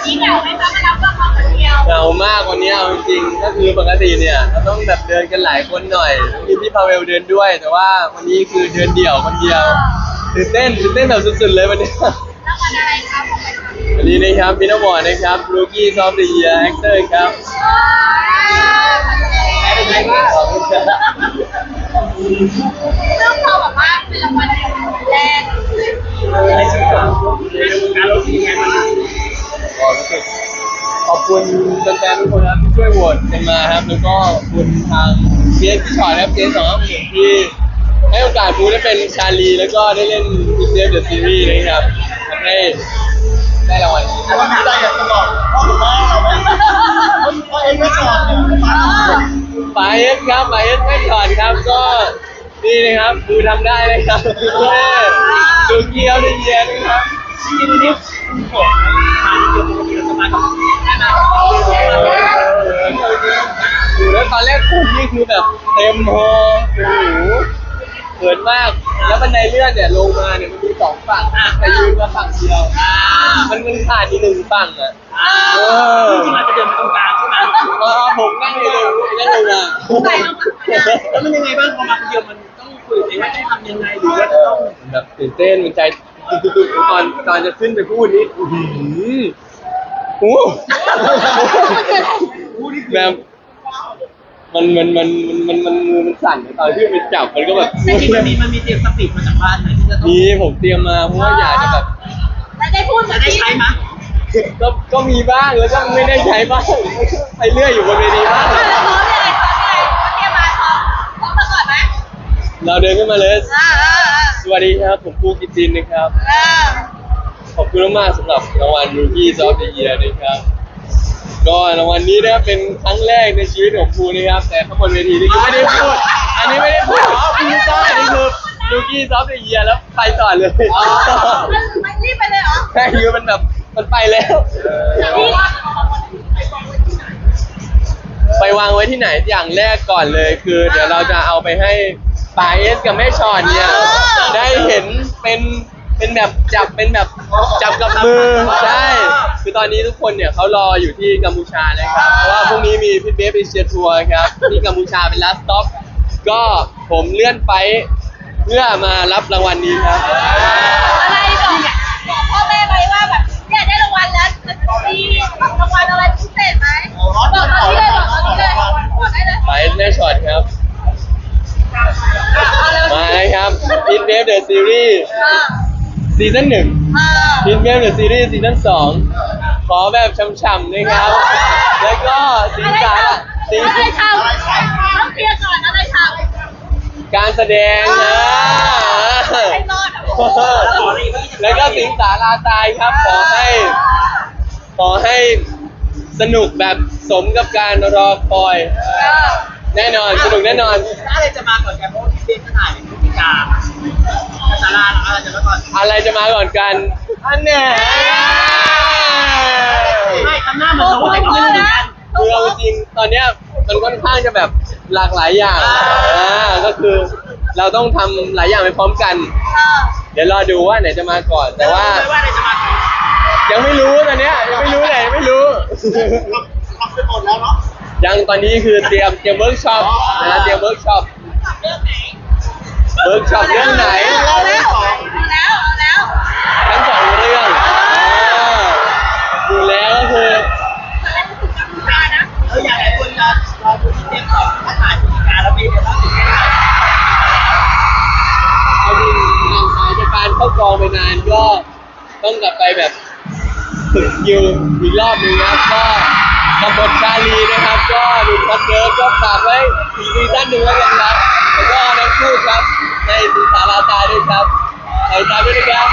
วันนี้เหงาไหมคะมารับรางวัลคนเดียวเหงามากวันนี้เอาจริงๆก็คือปกติเนี่ยเราต้องแบบเดินกันหลายคนหน่อยมีพี่พาเวลเดินด้วย แต่ว่าวันนี้คือเดินเดี่ยวคนเดียวตื่นเต้นตื่นเต้นแบบสุดๆเลยวันนี้รางวัลอะไรคะผมเป็นคนวันนี้นะครับพี่นวอร์นะครับ Rookie of the Year Actor ครับเป็นไงบ้างขอบคุณครับเรื่องเราแบบ กันมาครับ แล้วก็คุณทางเพียร์ที่ชอตครับเพียร์สองห้าหนึ่งที่ให้โอกาสฟูได้เป็นชาลี แล้วก็ได้เล่นพิเศษเดอะซีรีส์นะครับทำให้ได้รางวัลนี้แต่ว่าพี่ได้อยากจะบอกพ่อคุณแม่เราไหมพ่อเองไม่ชอบเนี่ยมาปเอสครับไปเอสไม่ถอดครับก็นี่นะครับดูทำได้เลยครับดูเกียวในเยียนนะครับจริงๆนี่คุณบอกทางเดียวปกติเราจะมากับ เต็มฮอโอ้โหเขินมาก แล้วบันไดเลื่อนเนี่ยลงมาเนี่ยมันมีสองฝั่งแต่ยืนมาฝั่งเดียว มันมันขาดอีกหนึ่งฝั่งอะเออจริงๆเราจะเดินไปตรงกลางใช่ไหมอ๋อผมนั่งอยู่เลยนั่งลงมาแล้วมันยังไงบ้างพอมาคนเดียวมันต้องคุยกับตัวเองว่าต้องทำยังไงหรือว่าจะต้องแบบตื่นเต้นมันใจตึกๆตอนตอนจะขึ้นไปพูดนี่อื้อหือโอ้โหแบบ มันมันมันมันมันมือมันสั่นตอนที่ไปจับมันก็แบบแต่จริงๆมันมีมันมีเตรียมสปีดมาจากบ้านไหมที่จะต้องมีผมเตรียมมาเพราะว่าอยากจะแบบแล้วได้พูดเหมืจะอนได้ที่ใช้ไหมก็ก็มีบ้างแล้วก็ไม่ได้ใช้บ้างไปเรื่อยอยู่บนเวทีบ้างพร้อมเลยพร้อมเลยเตรียมมาพร้อมพร้อมมาก่อนไหมเราเดินขึ้นมาเลยอ่าอ่าสวัสดีครับ ผมปูกิตตินนะครับอ่าขอบคุณมากๆสำหรับรางวัล Rookie of the Year นะครับ ก็รางวัลนี้นะครับเป็นครั้งแรกในชีวิตของภูนะครับแต่ข้างบนเวทีนี่คือไม่ได้พูด อันนี้ไม่ได้พูดอันนี้ต้องอันนี้คือ Rookie of the Year แล้วไปต่อเลยมันมันรีบไปเลยเหรอใช่คือมันแบบมันไปแล้วนี่ไปวางไว้ที่ไหนอย่างแรกก่อนเลยคือ เดี๋ยวเราจะเอาไปให้ปาเอสกับแม่ชอนเนี่ยได้เห็นเป็นเป็นแบบจับเป็นแบบจับกับมือใช่ คือตอนนี้ทุกคนเนี่ยเขารออยู่ที่กัมพูชานะครับเพราะว่าพรุ่งนี้มีพี่เบฟไปเชียร์ทัวร์ครับที่กัมพูชาเป็น last stop ก็ผมเลื่อนไปเพื่อมารับรางวัลนี้ครับอะไรบอกบอกพ่อแม่ไว้ว่าแบบเนี่ยได้รางวัลแล้วจะมีรางวัลอะไรพิเศษไหมบอกตอนนี้เลยบอกตอนนี้เลยบอกได้เลยปาเอสแม่ชอนครับมาเลยครับอินเวฟเดอะซีรีส์อ่าซีซั่นหนึ่งอ่าอินเวฟเดอะซีรีส์ซีซั่นสอง ขอแบบช่ำๆนะครับ แล้วก็สิงอะไรสาทระสิงำอะไรทำต้องเคลียร์ก่อนอะไรทำการแสดงนะให้รอดอะแล้วก็สิงสาราตายครับ ขอให้ขอให้สนุกแบบสมกับการรอคอย แน่นอนสนุกแน่นอนอะไรจะมาก่อนกันเพราะว่าพี่เบนก็ถ่ายพฤศจิกาสาราอะไรจะมาก่อนอะไรจะมาก่อนกันอันเนี้ยไม่ทำหน้าเหมือนรู้แต่ก็ไม่รู้เหมือนกันคือเอาจริงๆตอนเนี้ยมันค่อนข้างจะแบบหลากหลายอย่างอ่าก็คือเราต้องทำหลายอย่างไปพร้อมกัน เดี๋ยวรอดูว่าไหนจะมาก่อน แต่ว่าไม่ว่าอะไรจะมาก่อนยังไม่รู้ตอนเนี้ยยังไม่รู้ไหนยังไม่รู้ ทำไปหมดแล้วเนาะ ยังตอนนี้คือเตรียมเตรียมเวิร์กช็อปนะเตรียมเวิร์กช็อปเรื่องไหนเวิร์กช็อปเรื่องไหนเอาแล้วเอาแล้ว งไปนานก็ต้องกลับไปแบบฝึกสกิลอีกรอบหนึ่งนะครับก็ตำบลชาลีนะครับ ก็ดูคอนเดิร์ก็ฝากไว้ถึงซีซั่นหนึ่งแล้วกันครับแล้วก็นักพูดครับในสิงสาราตาด้วยครับไปตามด้วยนะครับ